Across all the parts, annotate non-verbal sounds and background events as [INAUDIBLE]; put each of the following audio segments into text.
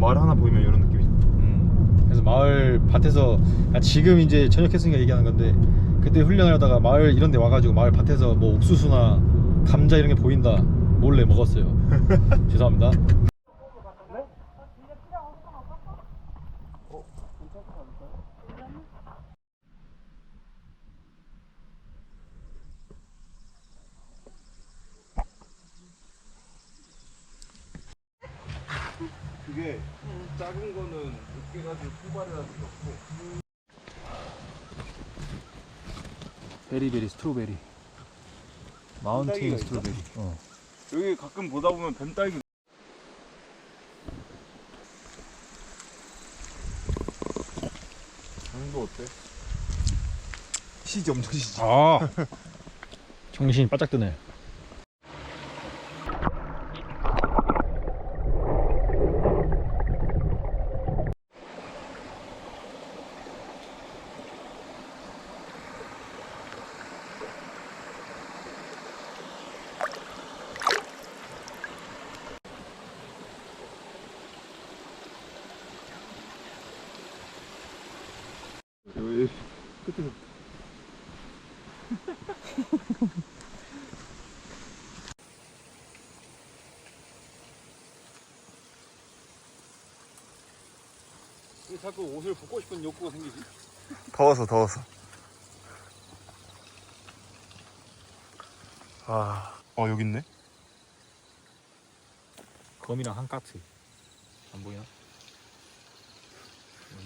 마을 하나 보이면 이런 느낌이죠. 음, 그래서 마을 밭에서 아, 지금 이제 전역했으니까 얘기하는 건데 그때 훈련을 하다가 마을 이런 데 와가지고 마을 밭에서 뭐 옥수수나 감자 이런 게 보인다 몰래 먹었어요. [LAUGHS] 죄송합니다 그게 작은 거는 늦게 가지고 통발이라도 넣고. 베리베리 스트로베리. 마운틴? 스트로베리. 어. 여기 가끔 보다 보면 뱀딸기. 장도 어때? 시지 엄청 시지. 아. [LAUGHS] 정신이 바짝 드네 여기 끝에서 왜 자꾸 옷을 벗고 싶은 욕구가 생기지? 더워서 더워서. 아, 어 여기 있네? 검이랑 한 까트. 안 보이나?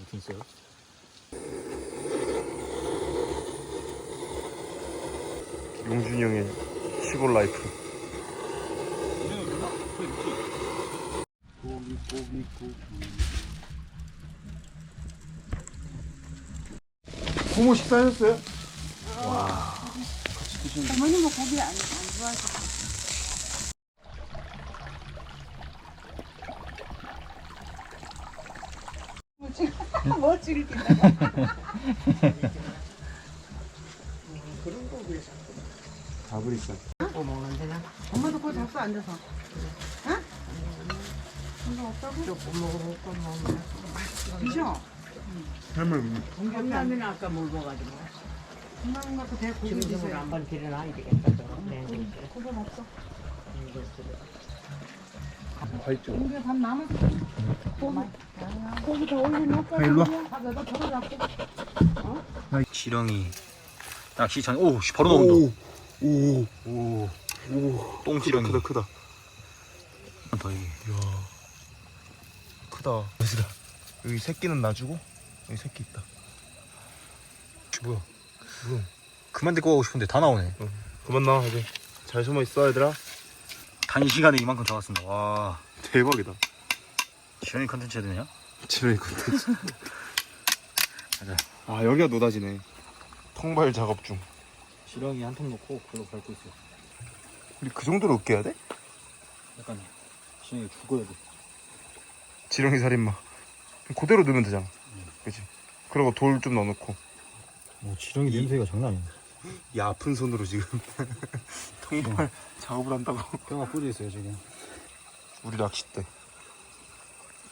여기 있어요 용준이 형의 시골 라이프 고기 고기 고기 고모 식사하셨어요? 어머님은 고기 안, 안 좋아하시고. [LAUGHS] [LAUGHS] 뭐 찍을 낀다 [LAUGHS] 고? 밥을 있어 엄마도 거기 잡수 앉아서. 응? 엄마 없다고? 조금 먹으면 조금 드셔. 할머니 컵라면 아까 먹어가지고 엄마는 것도 대 고기 드세요. 한번 길어놔야 되겠다 저거 네. 고기는 없어. 화이트 고기 밥 남았어. 고기. 더 올려놓고. 일로 와. 밥에다 저거 잡고. 지렁이 낚시 장 오, 씨, 바로 나온다 오오오. 오, 똥지렁이. 크다 크다. 더 이게 이야. 크다. 멋있다. 여기 새끼는 놔주고 여기 새끼 있다. 뭐야? 뭐야 그만 데리고 가고 싶은데 다 나오네. 그만 나와 이제. 잘 숨어 있어 얘들아. 단시간에 이만큼 잡았습니다. 와. 대박이다. 지렁이 컨텐츠 해야 되냐? 지렁이 콘텐츠. [LAUGHS] 가자. 아 여기가 노다지네. 통발 작업 중 지렁이 한 통 넣고 그걸로 밟고 있어 우리 그 정도로 으깨야 돼? 약간 지렁이가 죽어야 돼. 지렁이 살인마. 그대로 넣으면 되잖아. 그치? 그리고 돌 좀 넣어놓고. 뭐 지렁이 냄새가 장난 아니네 이 아픈 손으로 지금. [LAUGHS] 통발 작업을 한다고. 뼈가 뿌려 있어요 지금. 우리 낚싯대.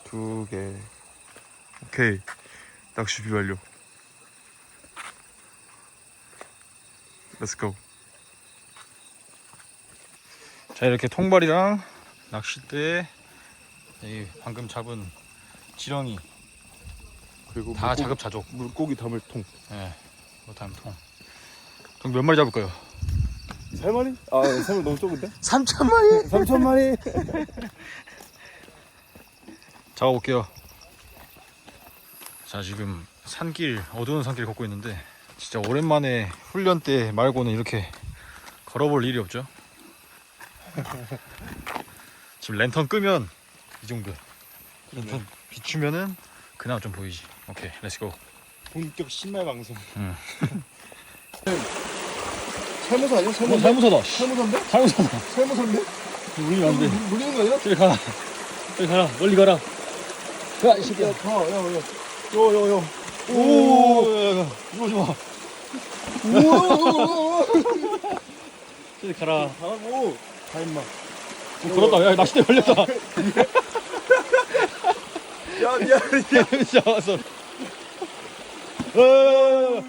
두 개. 오케이. 낚시 비 완료 렛츠고 자 이렇게 통발이랑 낚싯대 이 방금 잡은 지렁이 그리고 다 물고기, 자급자족 물고기 담을 통 예 뭐 다음 통. 통몇 마리 잡을까요? 세 마리? 아, 세 마리 너무 적은데? 3천 [LAUGHS] 마리. 3천 마리? [LAUGHS] 잡아볼게요. 자 지금 산길 어두운 산길 걷고 있는데 진짜 오랜만에 훈련 때 말고는 이렇게 걸어볼 일이 없죠. [LAUGHS] 지금 랜턴 끄면 이 정도. 랜턴 비추면은 그나마 좀 보이지. 오케이, 렛츠고. 본격 신발 방송. 응. [LAUGHS] 살모사 아니야? 살모사? 살무사다. 살모사인데? 살무사다. 살모사인데? 물리면 안 돼. 물- 물리는 거 아니야? 저리 가. 저리 가라. 멀리 가라. 야, 이 새끼야. 야, 가, 야, 야. 야, 야, 야. 오, 야, 야, 야. 이러지 마. 우와! 저리 가라. 가라고. 가, 임마. 좀 걸었다. 야, 낚싯대 걸렸다. 야 미안 잡았어. [LAUGHS] 어.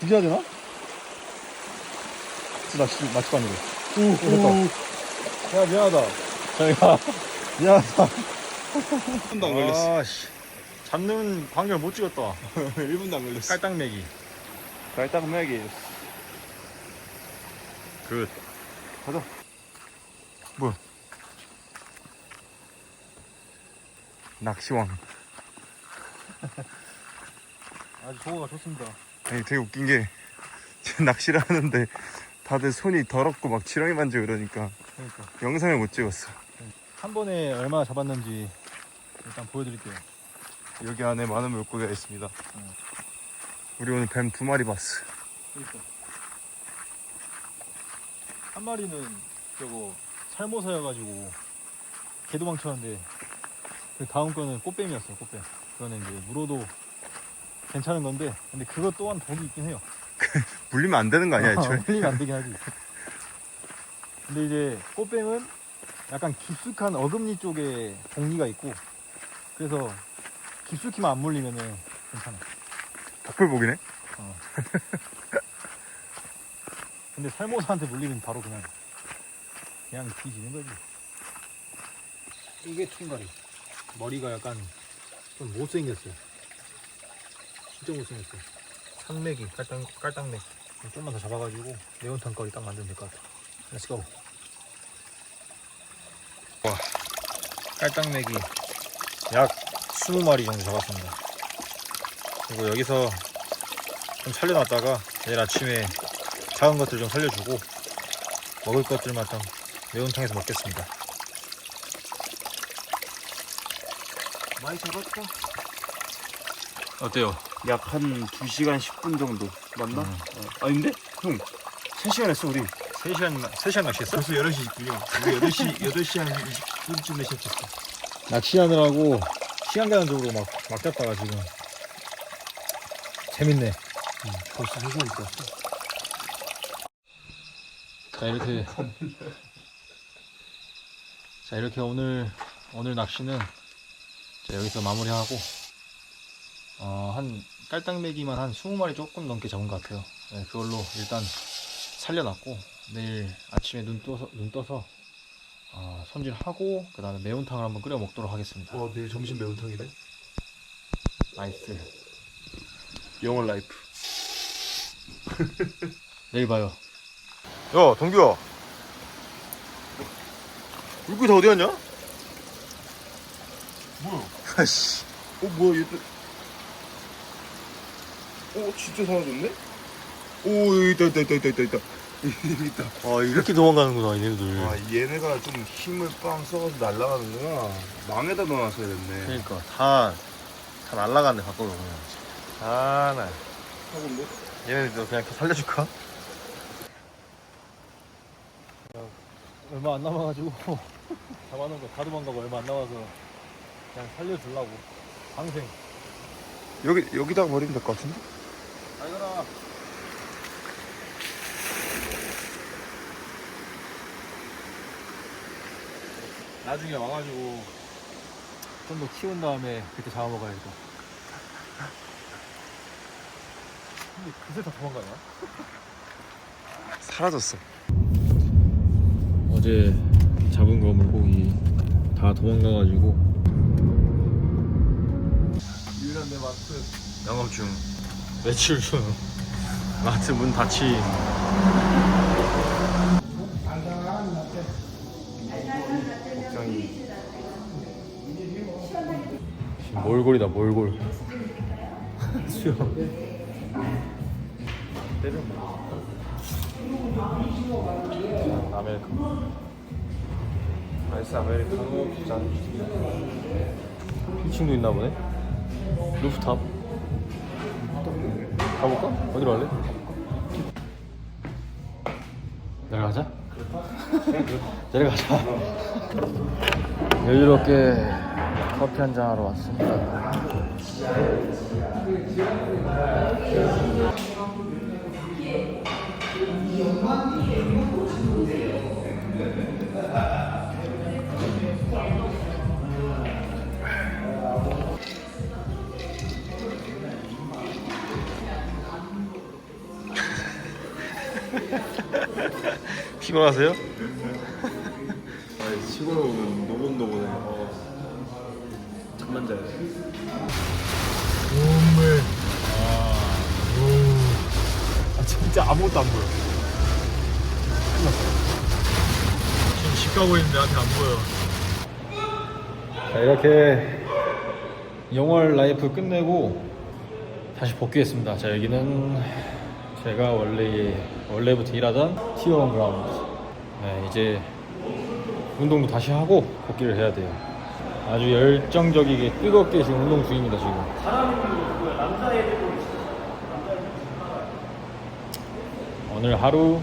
죽여야 되나? 나 씨, 맞지 않는 거. 오. 야, 미안하다. 저희가, 미안하다. 1분도 안 걸렸어 아, 씨. 잡는 광경을 못 찍었다. [LAUGHS] 1분도 안 걸렸어 깔딱매기. 맥이 굿. 가자 뭐야 낚시왕 [LAUGHS] 아주 조거가 좋습니다. 아니 되게 웃긴 게 지금 낚시를 하는데 다들 손이 더럽고 막 지렁이 만지고 이러니까 그러니까. 영상을 못 찍었어 한 번에 얼마나 잡았는지 일단 보여드릴게요. 여기 안에 많은 물고기가 있습니다 우리 오늘 뱀 두 마리 봤어. 그러니까. 한 마리는 저거 살모사여가지고 개도 망쳤는데 그 다음 거는 꽃뱀이었어요 꽃뱀. 그거는 이제 물어도 괜찮은 건데 근데 그것 또한 독이 있긴 해요. [LAUGHS] 물리면 안 되는 거 아니야 애초에? [LAUGHS] 흘리면 안 되긴 하지. 근데 이제 꽃뱀은 약간 깊숙한 어금니 쪽에 독리가 있고 그래서 깊숙이만 안 물리면은 괜찮아 복불복이네 [LAUGHS] 근데 살모사한테 물리면 바로 그냥 그냥 뒤지는 거지. 이게 총가리. 머리가 약간 좀 못생겼어요. 진짜 못생겼어. 산맥이 깔땅 깔땅맥. 좀만 더 잡아가지고 매운탕 거리 딱 만들면 될 것 같아. 렛츠고. 와, 깔땅맥이 약 20마리 정도 잡았습니다. 그리고 여기서 좀 살려놨다가 내일 아침에 작은 것들 좀 살려주고 먹을 것들만 좀 매운탕에서 먹겠습니다. 많이 잡았다 어때요? 약 한 2시간 10분 정도 맞나? 음. 어. 아닌데? 형 3시간 했어 우리 3시간, 3시간 낚시했어? 벌써 11시 있군요 우리 8시, 8시 [LAUGHS] 한 20분쯤에 시작했어 낚시하느라고 시간 가는 쪽으로 막, 막 잡다가 지금 재밌네. 벌써 3시간 있었어 자 이렇게. 자 이렇게 오늘 오늘 낚시는 자, 여기서 마무리하고 어, 한 깔딱매기만 한 20마리 조금 넘게 잡은 것 같아요. 네, 그걸로 일단 살려놨고 내일 아침에 눈 떠서 눈 떠서 어, 손질하고 그 다음에 매운탕을 한번 끓여 먹도록 하겠습니다. 와 내일 점심 매운탕이네? 나이스 영원 라이프. [LAUGHS] 내일 봐요. 야 동규야. 물고기 다 어디 갔냐? 뭐야? 아씨. 어 뭐야 얘들 어 진짜 사라졌네? 오 여기 있다 있다 있다 있다 있다 있다. [LAUGHS] 여기 있다. 아 이렇게 도망가는구나 얘네들. 아 얘네가 좀 힘을 빵 써가지고 날아가는구나. 망에다 넣어놨어야 됐네. 그러니까 다, 다 날라갔네 밖으로 그냥 아나 하고 뭐? 얘네들 그냥 살려줄까? 얼마 안 남아가지고 [LAUGHS] 잡아놓은 거 다 도망가고 얼마 안 남아서 그냥 살려주려고 방생 여기 여기다가 버리면 될 것 같은데? 잘 가라 나중에 와가지고 좀 더 키운 다음에 그때 잡아먹어야죠 근데 그새 다 도망가냐? 사라졌어. 어제 잡은 거 물고기 다 도망가가지고. 유일한 내 마트. 영업 중. 매출 중. 마트 문 닫힘 복장이 몰골이다 몰골. [LAUGHS] 수영 때려 아메리카노. 아이스 아메리카노 두잔. 1층도 있나 보네. 루프탑. 가볼까? 어디로 갈래? 내려가자. 내려가자. 여유롭게 커피 한 잔 하러 왔습니다 피곤하세요? [LAUGHS] 아니 시골 오면 노곤노곤해. 어. 잠만 자야 돼아 진짜 아무것도 안 보여. 지금 집 가고 있는데 앞에 안 보여. 자 이렇게 영월 라이프 끝내고 다시 복귀했습니다. 자 여기는 제가 원래 원래부터 일하던 T1 그라운드. 네, 이제 운동도 다시 하고 복귀를 해야 돼요. 아주 열정적이게 뜨겁게 지금 운동 중입니다 지금. 오늘 하루